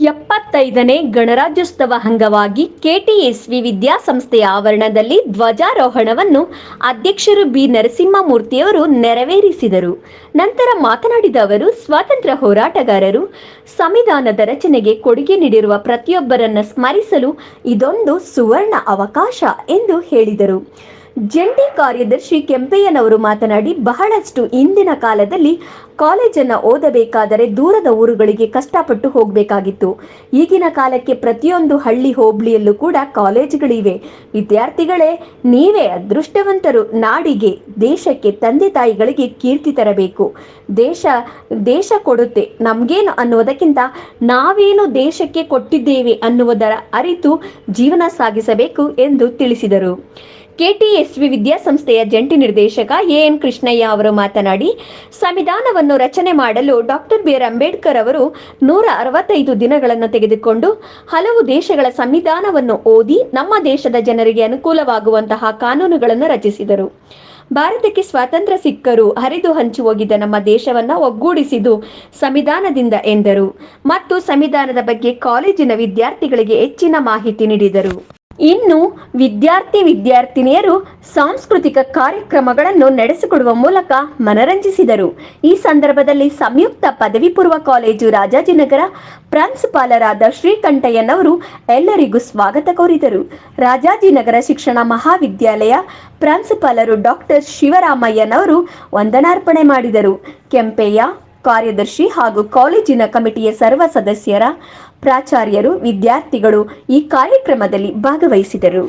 ಎಪ್ಪತ್ತೈದನೇ ಗಣರಾಜ್ಯೋತ್ಸವ ಅಂಗವಾಗಿ ಕೆಟಿಎಸ್ವಿ ವಿದ್ಯಾಸಂಸ್ಥೆಯ ಆವರಣದಲ್ಲಿ ಧ್ವಜಾರೋಹಣವನ್ನು ಅಧ್ಯಕ್ಷರು ಬಿ. ನರಸಿಂಹಮೂರ್ತಿಯವರು ನೆರವೇರಿಸಿದರು. ನಂತರ ಮಾತನಾಡಿದ ಅವರು, ಸ್ವಾತಂತ್ರ್ಯ ಹೋರಾಟಗಾರರು ಸಂವಿಧಾನದ ರಚನೆಗೆ ಕೊಡುಗೆ ನೀಡಿರುವ ಪ್ರತಿಯೊಬ್ಬರನ್ನು ಸ್ಮರಿಸಲು ಇದೊಂದು ಸುವರ್ಣ ಅವಕಾಶ ಎಂದು ಹೇಳಿದರು. ಜಂಟಿ ಕಾರ್ಯದರ್ಶಿ ಕೆಂಪಯ್ಯನವರು ಮಾತನಾಡಿ, ಬಹಳಷ್ಟು ಇಂದಿನ ಕಾಲದಲ್ಲಿ ಕಾಲೇಜನ್ನು ಓದಬೇಕಾದರೆ ದೂರದ ಊರುಗಳಿಗೆ ಕಷ್ಟಪಟ್ಟು ಹೋಗಬೇಕಾಗಿತ್ತು. ಈಗಿನ ಕಾಲಕ್ಕೆ ಪ್ರತಿಯೊಂದು ಹಳ್ಳಿ ಹೋಬಳಿಯಲ್ಲೂ ಕೂಡ ಕಾಲೇಜುಗಳಿವೆ. ವಿದ್ಯಾರ್ಥಿಗಳೇ, ನೀವೇ ಅದೃಷ್ಟವಂತರು. ನಾಡಿಗೆ, ದೇಶಕ್ಕೆ ತಂದೆ ತಾಯಿಗಳಿಗೆ ಕೀರ್ತಿ ತರಬೇಕು. ದೇಶ ದೇಶ ಕೊಡುತ್ತೆ. ನಮಗೇನು ಅನ್ನುವುದಕ್ಕಿಂತ ನಾವೇನು ದೇಶಕ್ಕೆ ಕೊಟ್ಟಿದ್ದೇವೆ ಅನ್ನುವುದರ ಅರಿತು ಜೀವನ ಸಾಗಿಸಬೇಕು ಎಂದು ತಿಳಿಸಿದರು. ಕೆಟಿಎಸ್ವಿ ವಿದ್ಯಾಸಂಸ್ಥೆಯ ಜಂಟಿ ನಿರ್ದೇಶಕ ಎಎನ್ ಕೃಷ್ಣಯ್ಯ ಅವರು ಮಾತನಾಡಿ, ಸಂವಿಧಾನವನ್ನು ರಚನೆ ಮಾಡಲು ಡಾಕ್ಟರ್ ಬಿ ಆರ್ ಅಂಬೇಡ್ಕರ್ ಅವರು ನೂರ ಅರವತ್ತೈದು ದಿನಗಳನ್ನು ತೆಗೆದುಕೊಂಡು, ಹಲವು ದೇಶಗಳ ಸಂವಿಧಾನವನ್ನು ಓದಿ ನಮ್ಮ ದೇಶದ ಜನರಿಗೆ ಅನುಕೂಲವಾಗುವಂತಹ ಕಾನೂನುಗಳನ್ನು ರಚಿಸಿದರು. ಭಾರತಕ್ಕೆ ಸ್ವಾತಂತ್ರ್ಯ ಸಿಕ್ಕರು ಹರಿದು ಹಂಚಿ ಹೋಗಿದ್ದ ನಮ್ಮ ದೇಶವನ್ನ ಒಗ್ಗೂಡಿಸಿದು ಸಂವಿಧಾನದಿಂದ ಎಂದರು. ಮತ್ತು ಸಂವಿಧಾನದ ಬಗ್ಗೆ ಕಾಲೇಜಿನ ವಿದ್ಯಾರ್ಥಿಗಳಿಗೆ ಹೆಚ್ಚಿನ ಮಾಹಿತಿ ನೀಡಿದರು. ಇನ್ನು ವಿದ್ಯಾರ್ಥಿ ವಿದ್ಯಾರ್ಥಿನಿಯರು ಸಾಂಸ್ಕೃತಿಕ ಕಾರ್ಯಕ್ರಮಗಳನ್ನು ನಡೆಸಿಕೊಡುವ ಮೂಲಕ ಮನರಂಜಿಸಿದರು. ಈ ಸಂದರ್ಭದಲ್ಲಿ ಸಂಯುಕ್ತ ಪದವಿ ಪೂರ್ವ ಕಾಲೇಜು ರಾಜಾಜಿನಗರ ಪ್ರಾಂಶುಪಾಲರಾದ ಶ್ರೀಕಂಠಯ್ಯನವರು ಎಲ್ಲರಿಗೂ ಸ್ವಾಗತ ಕೋರಿದರು. ರಾಜಾಜಿನಗರ ಶಿಕ್ಷಣ ಮಹಾವಿದ್ಯಾಲಯ ಪ್ರಾಂಶುಪಾಲರು ಡಾಕ್ಟರ್ ಶಿವರಾಮಯ್ಯನವರು ವಂದನಾರ್ಪಣೆ ಮಾಡಿದರು. ಕೆಂಪೆಯ ಕಾರ್ಯದರ್ಶಿ ಹಾಗೂ ಕಾಲೇಜಿನ ಕಮಿಟಿಯ ಸರ್ವ ಸದಸ್ಯರ ಪ್ರಾಚಾರ್ಯರು ವಿದ್ಯಾರ್ಥಿಗಳು ಈ ಕಾರ್ಯಕ್ರಮದಲ್ಲಿ ಭಾಗವಹಿಸಿದರು.